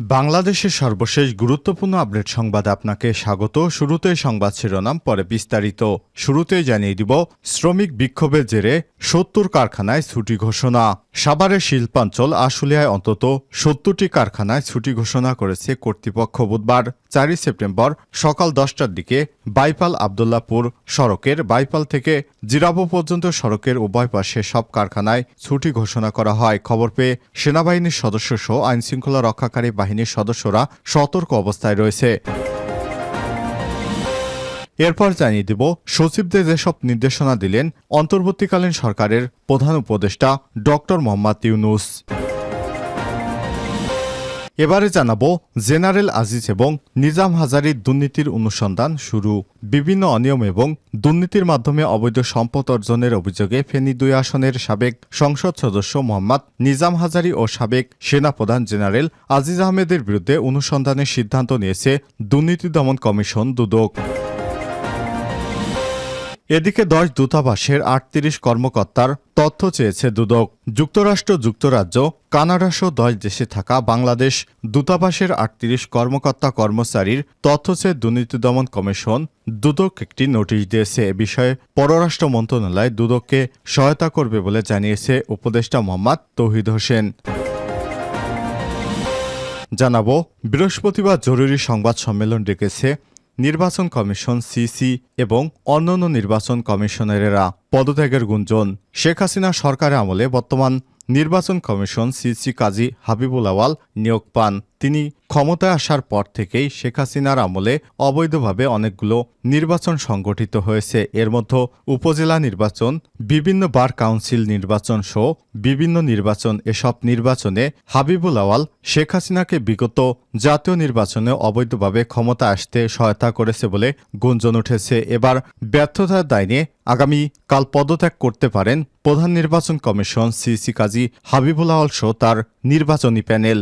বাংলাদেশের সর্বশেষ গুরুত্বপূর্ণ আপডেট সংবাদ আপনাকে স্বাগত। শুরুতেই সংবাদ শিরোনাম, পরে বিস্তারিত। শুরুতেই জানিয়ে দিব, শ্রমিক বিক্ষোভের জেরে সত্তর কারখানায় ছুটি ঘোষণা। সাভারের শিল্পাঞ্চল আশুলিয়ায় অন্তত সত্তরটি কারখানায় ছুটি ঘোষণা করেছে কর্তৃপক্ষ বুধবার, চারই সেপ্টেম্বর সকাল দশটার দিকে বাইপাল আবদুল্লাপুর সড়কের, বাইপাল থেকে জিরাবো পর্যন্ত সড়কের উভয় পাশে সব কারখানায় ছুটি ঘোষণা করা হয়। খবর পেয়ে সেনাবাহিনীর সদস্য সহ আইনশৃঙ্খলা রক্ষাকারী বাহিনীর সদস্যরা সতর্ক অবস্থায় রয়েছে। এরপর জানিয়ে দেব, সচিবদের যেসব নির্দেশনা দিলেন, অন্তর্বর্তীকালীন সরকারের প্রধান উপদেষ্টা ডক্টর মোহাম্মদ ইউনুস। এবারে জানাব জেনারেল আজিজ এবং নিজাম হাজারির দুর্নীতির অনুসন্ধান শুরু। বিভিন্ন অনিয়ম এবং দুর্নীতির মাধ্যমে অবৈধ সম্পদ অর্জনের অভিযোগে ফেনী দুই আসনের সাবেক সংসদ সদস্য মোহাম্মদ নিজাম হাজারি ও সাবেক সেনাপ্রধান জেনারেল আজিজ আহমেদের বিরুদ্ধে অনুসন্ধানের সিদ্ধান্ত নিয়েছে দুর্নীতি দমন কমিশন দুদক। এদিকে দশ দূতাবাসের আটত্রিশ কর্মকর্তার তথ্য চেয়েছে দুদক। যুক্তরাষ্ট্র, যুক্তরাজ্য, কানাডা সহ দশ দেশে থাকা বাংলাদেশ দূতাবাসের আটত্রিশ কর্মকর্তা কর্মচারীর তথ্য চেয়ে দুর্নীতি দমন কমিশন দুদক একটি নোটিশ দিয়েছে। এ বিষয়ে পররাষ্ট্র মন্ত্রণালয় দুদককে সহায়তা করবে বলে জানিয়েছে উপদেষ্টা মোহাম্মদ তৌহিদ হোসেন। জানাব, বৃহস্পতিবার জরুরি সংবাদ সম্মেলন ডেকেছে নির্বাচন কমিশন সিসি এবং অন্যান্য নির্বাচন কমিশনারেরা পদত্যাগের গুঞ্জন। শেখ হাসিনা সরকারের আমলে বর্তমান নির্বাচন কমিশন সিসি কাজী হাবিবুল আওয়াল নিয়োগ পান। তিনি ক্ষমতায় আসার পর থেকেই শেখ হাসিনার আমলে অবৈধভাবে অনেকগুলো নির্বাচন সংগঠিত হয়েছে। এর মধ্যে উপজেলা নির্বাচন, বিভিন্ন বার কাউন্সিল নির্বাচন সহ বিভিন্ন নির্বাচন। এসব নির্বাচনে হাবিবুল আওয়াল শেখ হাসিনাকে বিগত জাতীয় নির্বাচনে অবৈধভাবে ক্ষমতা আসতে সহায়তা করেছে বলে গুঞ্জন উঠেছে। এবার ব্যর্থতার দায় নিয়ে আগামী কাল পদত্যাগ করতে পারেন প্রধান নির্বাচন কমিশন সিসি কাজী হাবিবুল আওয়াল সহ তার নির্বাচনী প্যানেল।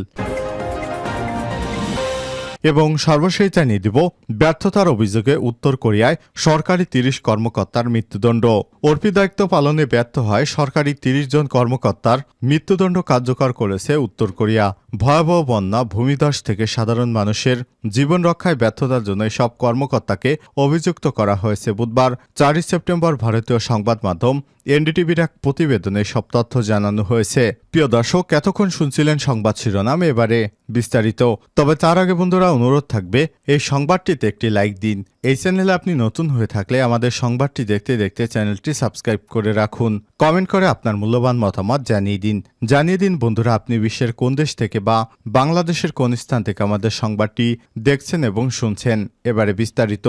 এবং সর্বশেষ জানিয়ে দিব, ব্যর্থতার অভিযোগে উত্তর কোরিয়ায় সরকারি তিরিশ কর্মকর্তার মৃত্যুদণ্ড। অর্পি দায়িত্ব পালনে ব্যর্থ হয় সরকারি তিরিশ জন কর্মকর্তার মৃত্যুদণ্ড কার্যকর করেছে উত্তর কোরিয়া। ভয়াবহ বন্যা, ভূমিধস থেকে সাধারণ মানুষের জীবন রক্ষায় ব্যর্থতার জন্য সব কর্মকর্তাকে অভিযুক্ত করা হয়েছে বুধবার, চারই সেপ্টেম্বর ভারতীয় সংবাদ মাধ্যম এনডিটিভির এক প্রতিবেদনে সব তথ্য জানানো হয়েছে। প্রিয় দর্শক, এতক্ষণ শুনছিলেন সংবাদ শিরোনাম, এবারে বিস্তারিত। তবে তার আগে বন্ধুরা অনুরোধ থাকবে। এই সংবাদটিতে একটি লাইক দিন। এই চ্যানেলে আপনি নতুন হয়ে থাকলে আমাদের সংবাদটি দেখতে দেখতে চ্যানেলটি সাবস্ক্রাইব করে রাখুন। কমেন্ট করে আপনার মূল্যবান মতামত জানিয়ে দিন। জানিয়ে দিন, বন্ধুরা, আপনি বিশ্বের কোন দেশ থেকে বা বাংলাদেশের কোন স্থান থেকে আমাদের সংবাদটি দেখছেন এবং শুনছেন। এবারে বিস্তারিত।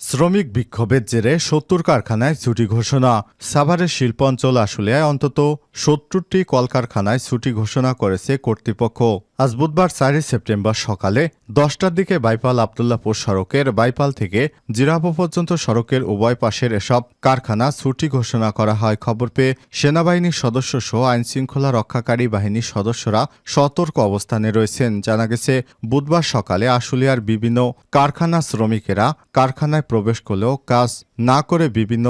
শ্রমিক বিক্ষোভের জেরে সত্তর কারখানায় ছুটি ঘোষণা। সাভারের শিল্প অঞ্চল আসলে অন্তত সত্তরটি কলকারখানায় ছুটি ঘোষণা করেছে কর্তৃপক্ষ। আজ বুধবার চারই সেপ্টেম্বর সকালে দশটার দিকে বাইপাল আবদুল্লাপুর সড়কের বাইপাল থেকে জিরাবো পর্যন্ত সড়কের উভয় পাশের এসব কারখানা ছুটি ঘোষণা করা হয়। খবর পেয়ে সেনাবাহিনীর সদস্য সহ আইনশৃঙ্খলা রক্ষাকারী বাহিনীর সদস্যরা সতর্ক অবস্থানে রয়েছেন। জানা গেছে, বুধবার সকালে আশুলিয়ার বিভিন্ন কারখানা শ্রমিকেরা কারখানায় প্রবেশ করলেও কাজ না করে বিভিন্ন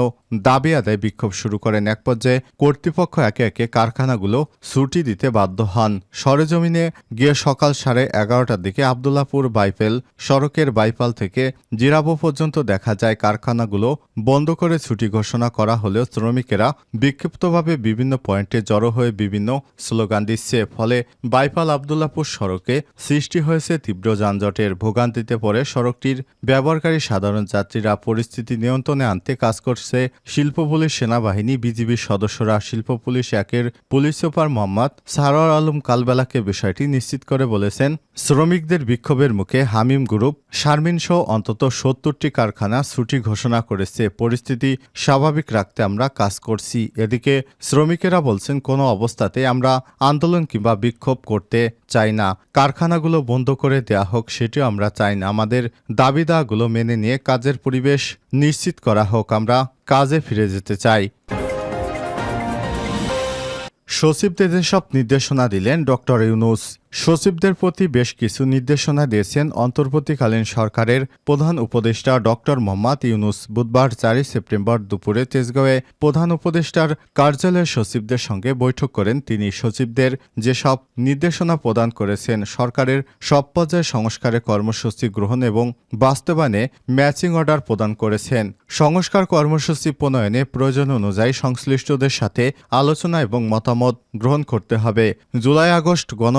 দাবি আদায় বিক্ষোভ শুরু করেন। এক পর্যায়ে কর্তৃপক্ষ একে একে কারখানাগুলো ছুটি দিতে বাধ্য হন। সরেজমিনে গিয়ে সকাল সাড়ে এগারোটার দিকে আবদুল্লাপুর বাইপেল সড়কের বাইপাল থেকে জিরাবো পর্যন্ত দেখা যায় কারখানাগুলো বন্ধ করে ছুটি ঘোষণা করা হলেও শ্রমিকেরা বিক্ষিপ্তভাবে বিভিন্ন পয়েন্টে জড়ো হয়ে বিভিন্ন স্লোগান দিচ্ছে। ফলে বাইপাল আবদুল্লাপুর সড়কে সৃষ্টি হয়েছে তীব্র যানজটের ভোগান্তিতে পড়ে সড়কটির ব্যবহারকারী সাধারণ যাত্রীরা পরিস্থিতি নিয়ন্ত্রণে আনতে কাজ করছে শিল্প পুলিশ সেনাবাহিনী বিজিবির সদস্যরা। শিল্প পুলিশ একের পুলিশ সুপার মোহাম্মদ সারোয়ার আলম কালবেলাকে বিষয়টি নিশ্চিত করে বলেছেন, শ্রমিকদের বিক্ষোভের মুখে হামিম গ্রুপ, শারমিন সহ অন্তত সত্তরটি কারখানা ছুটি ঘোষণা করেছে। পরিস্থিতি স্বাভাবিক রাখতে আমরা কাজ করছি। এদিকে শ্রমিকেরা বলছেন, কোনো অবস্থাতে আমরা আন্দোলন কিংবা বিক্ষোভ করতে চাই না। কারখানাগুলো বন্ধ করে দেয়া হোক, সেটিও আমরা চাই না। আমাদের দাবি দাগুলো মেনে নিয়ে কাজের পরিবেশ নিশ্চিত করা হোক আমরা কাজে ফিরে যেতে চাই। সচিবদের যেসব নির্দেশনা দিলেন ডক্টর ইউনুস। সচিবদের প্রতি বেশ কিছু নির্দেশনা দিয়েছেন অন্তর্বর্তীকালীন সরকারের প্রধান উপদেষ্টা ডক্টর মোহাম্মদ ইউনুস। বুধবার চারই সেপ্টেম্বর দুপুরে তেজগাঁওয়ে প্রধান উপদেষ্টার কার্যালয়ের সচিবদের সঙ্গে বৈঠক করেন তিনি। সচিবদের যেসব নির্দেশনা প্রদান করেছেন সরকারের সব পর্যায়ে সংস্কারের কর্মসূচি গ্রহণ এবং বাস্তবায়নে ম্যাচিং অর্ডার প্রদান করেছেন। সংস্কার কর্মসূচি প্রণয়নে প্রয়োজন অনুযায়ী সংশ্লিষ্টদের সাথে আলোচনা এবং মতামত গ্রহণ করতে হবে। জুলাই আগস্ট গণ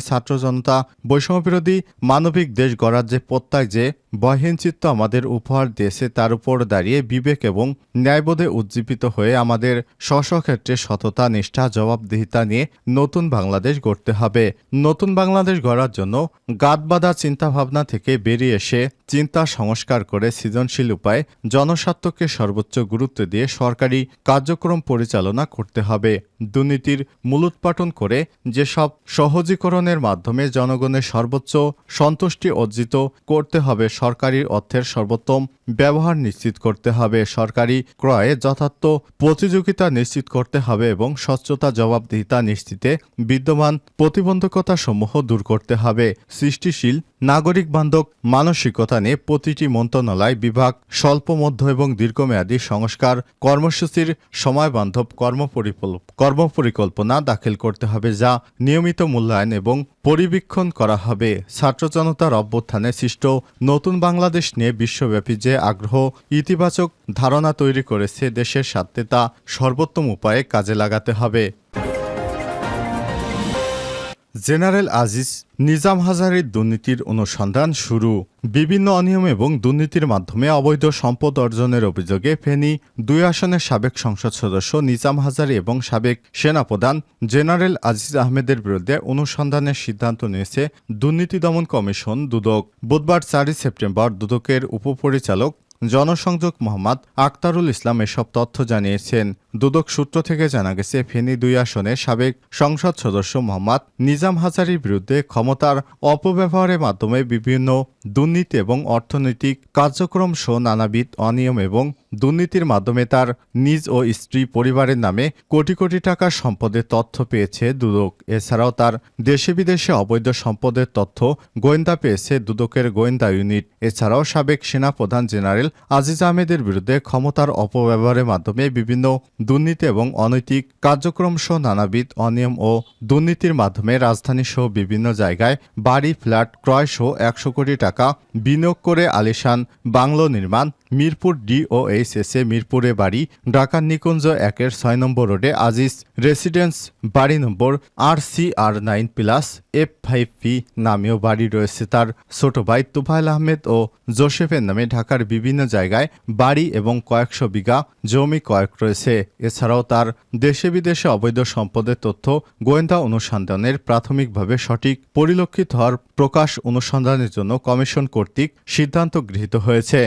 ছাত্র জনতা। বৈষম্যবিরোধী মানবিক দেশ গড়ার যে প্রত্যয় যে বহীন চিত্ত আমাদের উপহার দিয়েছে তার উপর দাঁড়িয়ে বিবেক এবং ন্যায়বোধে উজ্জীবিত হয়ে আমাদের স্ব স্ব সততা, নিষ্ঠা, জবাবদিহিতা নিয়ে নতুন বাংলাদেশ গড়তে হবে। নতুন বাংলাদেশ গড়ার জন্য গাদবাদা চিন্তাভাবনা থেকে বেরিয়ে এসে চিন্তা সংস্কার করে সৃজনশীল উপায়ে জনস্বার্থকে সর্বোচ্চ গুরুত্ব দিয়ে সরকারি কার্যক্রম পরিচালনা করতে হবে। দুর্নীতির মূলোৎপাটন করে যেসব সহজীকরণের মাধ্যমে জনগণের সর্বোচ্চ সন্তুষ্টি অর্জিত করতে হবে সরকারি অর্থের সর্বোত্তম ব্যবহার নিশ্চিত করতে হবে। সরকারি ক্রয়ে যথার্থ প্রতিযোগিতা নিশ্চিত করতে হবে এবং স্বচ্ছতা, জবাবদিহিতা নিশ্চিতে বিদ্যমান প্রতিবন্ধকতা সমূহ দূর করতে হবে। সৃষ্টিশীল নাগরিক বান্ধব মানসিকতা নিয়ে প্রতিটি মন্ত্রণালয়, বিভাগ, স্বল্প, মধ্য এবং দীর্ঘমেয়াদী সংস্কার কর্মসূচির সময়বান্ধব কর্মপরিকল্প কর্মপরিকল্পনা দাখিল করতে হবে যা নিয়মিত মূল্যায়ন এবং পরিবীক্ষণ করা হবে। ছাত্র জনতার অভ্যুত্থানে সৃষ্ট নতুন বাংলাদেশ নিয়ে বিশ্বব্যাপী যে আগ্রহ ইতিবাচক ধারণা তৈরি করেছে দেশের স্বার্থে তা সর্বোত্তম উপায়ে কাজে লাগাতে হবে। জেনারেল আজিজ নিজাম হাজারের দুর্নীতির অনুসন্ধান শুরু। বিভিন্ন অনিয়ম এবং দুর্নীতির মাধ্যমে অবৈধ সম্পদ অর্জনের অভিযোগে ফেনী দুই আসনের সাবেক সংসদ সদস্য নিজাম হাজারি এবং সাবেক সেনাপ্রধান জেনারেল আজিজ আহমেদের বিরুদ্ধে অনুসন্ধানের সিদ্ধান্ত নিয়েছে দুর্নীতি দমন কমিশন দুদক। বুধবার চারই সেপ্টেম্বর দুদকের উপপরিচালক জনসংযোগ মোহাম্মদ আক্তারুল ইসলাম এসব তথ্য জানিয়েছেন। দুদক সূত্র থেকে জানা গেছে, ফেনী দুই আসনের সাবেক সংসদ সদস্য মোহাম্মদ নিজাম হাজারির বিরুদ্ধে ক্ষমতার অপব্যবহারের মাধ্যমে বিভিন্ন দুর্নীতি এবং অর্থনৈতিক কার্যক্রম সহ নানাবিধ অনিয়ম এবং দুর্নীতির মাধ্যমে তার নিজ ও স্ত্রী পরিবারের নামে কোটি কোটি টাকার সম্পদের তথ্য পেয়েছে দুদক। এছাড়াও তার দেশে বিদেশে অবৈধ সম্পদের তথ্য গোয়েন্দা পেয়েছে দুদকের গোয়েন্দা ইউনিট। এছাড়াও সাবেক সেনাপ্রধান জেনারেল আজিজ আহমেদের বিরুদ্ধে ক্ষমতার অপব্যবহারের মাধ্যমে বিভিন্ন দুর্নীতি এবং অনৈতিক কার্যক্রম সহ নানাবিধ অনিয়ম ও দুর্নীতির মাধ্যমে রাজধানী সহ বিভিন্ন জায়গায় বাড়ি, ফ্ল্যাট, ক্রয় সহ একশো কোটি টাকা বিনিয়োগ করে আলিশান বাংলো নির্মাণ মিরপুর ডিওএইচএসএ মিরপুরে বাড়ি ঢাকার নিকুঞ্জ একের ছয় নম্বর রোডে আজিজ, রেসিডেন্স বাড়ি number R C R nine plus F five P নামেও বাড়ি রয়েছে তার ছোট ভাই তুফাইল আহমেদ ও জোসেফের নামে ঢাকার বিভিন্ন জায়গায় বাড়ি এবং কয়েকশো বিঘা জমি কয়েক রয়েছে। এছাড়াও তার দেশে বিদেশে অবৈধ সম্পদের তথ্য গোয়েন্দা অনুসন্ধানের প্রাথমিকভাবে সঠিক পরিলক্ষিত হওয়ার প্রকাশ অনুসন্ধানের জন্য কমিশন কর্তৃক সিদ্ধান্ত গৃহীত হয়েছে।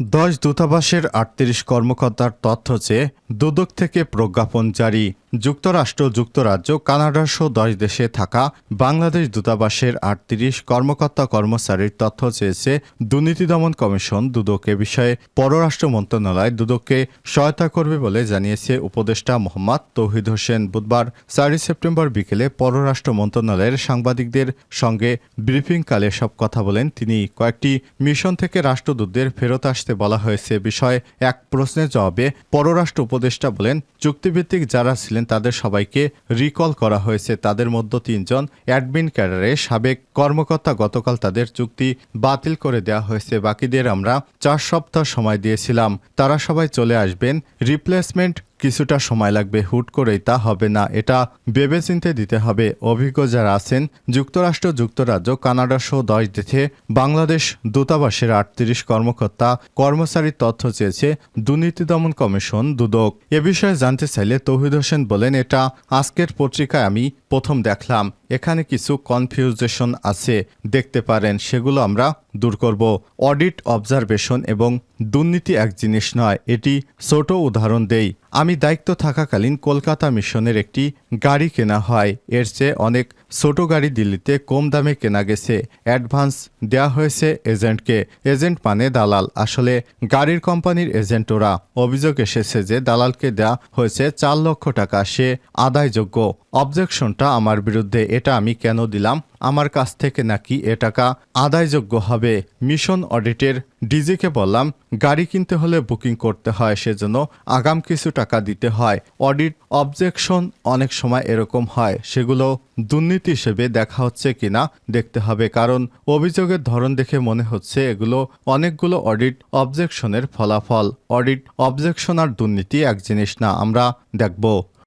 দশ দূতাবাসের আটত্রিশ কর্মকর্তার তথ্য চেয়ে দুদক থেকে প্রজ্ঞাপন জারি। যুক্তরাষ্ট্র, যুক্তরাজ্য কানাডা সহ দশ দেশে থাকা বাংলাদেশ দূতাবাসের আটত্রিশ কর্মকর্তা কর্মচারীর তথ্য চেয়েছে দুর্নীতি দমন কমিশন দুদক বিষয়ে। পররাষ্ট্র মন্ত্রণালয় দুদককে সহায়তা করবে বলে জানিয়েছে উপদেষ্টা মোহাম্মদ তৌহিদ হোসেন বুধবার, চারই সেপ্টেম্বর বিকেলে পররাষ্ট্র মন্ত্রণালয়ের সাংবাদিকদের সঙ্গে ব্রিফিংকালে সব কথা বলেন তিনি। কয়েকটি মিশন থেকে রাষ্ট্রদূতদের ফেরত আসতে বলা হয়েছে। বিষয়ে এক প্রশ্নের জবাবে পররাষ্ট্র উপদেষ্টা বলেন, চুক্তিভিত্তিক যারা ছিলেন, তাদের সবাইকে রিকল করা হয়েছে। তাদের মধ্যে তিনজন অ্যাডমিন ক্যাডারে সাবেক কর্মকর্তা গতকাল তাদের চুক্তি বাতিল করে দেওয়া হয়েছে। বাকিদের আমরা চার সপ্তাহ সময় দিয়েছিলাম। তারা সবাই চলে আসবেন। রিপ্লেসমেন্ট কিছুটা সময় লাগবে, হুট করেই তা হবে না। এটা ভেবেচিন্তে দিতে হবে। অভিজ্ঞ যারা আছেন, যুক্তরাষ্ট্র, যুক্তরাজ্য, কানাডা সহ দশ দেশে বাংলাদেশ দূতাবাসের আটত্রিশ কর্মকর্তা, কর্মচারীর তথ্য চেয়েছে দুর্নীতি দমন কমিশন দুদক। এ বিষয়ে জানতে চাইলে তৌহিদ হোসেন বলেন, এটা আজকের পত্রিকায় আমি প্রথম দেখলাম। এখানে কিছু কনফিউজেশন আছে। দেখতে পারেন, সেগুলো আমরা দূর করব। অডিট অবজারভেশন এবং দুর্নীতি এক জিনিস নয়, এটি ছোট উদাহরণ দেই। আমি দায়িত্ব থাকাকালীন কলকাতা মিশনের একটি গাড়ি কেনা হয়। এর চেয়ে অনেক ছোট গাড়ি দিল্লিতে কম দামে কেনা গেছে। অ্যাডভান্স দেয়া হয়েছে এজেন্টকে। এজেন্ট মানে দালাল। আসলে গাড়ির কোম্পানির এজেন্ট ওরা। অভিযোগ এসেছে যে দালালকে দেয়া হয়েছে চার লক্ষ টাকা। সে আদায়যোগ্য। অবজেকশনটা আমার বিরুদ্ধে। এটা আমি কেন দিলাম? আমার কাছ থেকে নাকি এ টাকা আদায়যোগ্য হবে? মিশন অডিটের ডিজিকে বললাম, গাড়ি কিনতে হলে বুকিং করতে হয়, সেজন্য আগাম কিছু টাকা দিতে হয়। অডিট অবজেকশন অনেক সময় এরকম হয়। সেগুলো দুর্নীতি হিসেবে দেখা হচ্ছে কিনা দেখতে হবে, কারণ অভিযোগের ধরন দেখে মনে হচ্ছে এগুলো অনেকগুলো অডিট অবজেকশনের ফলাফল। অডিট, অবজেকশন আর দুর্নীতি এক জিনিস না, আমরা দেখব।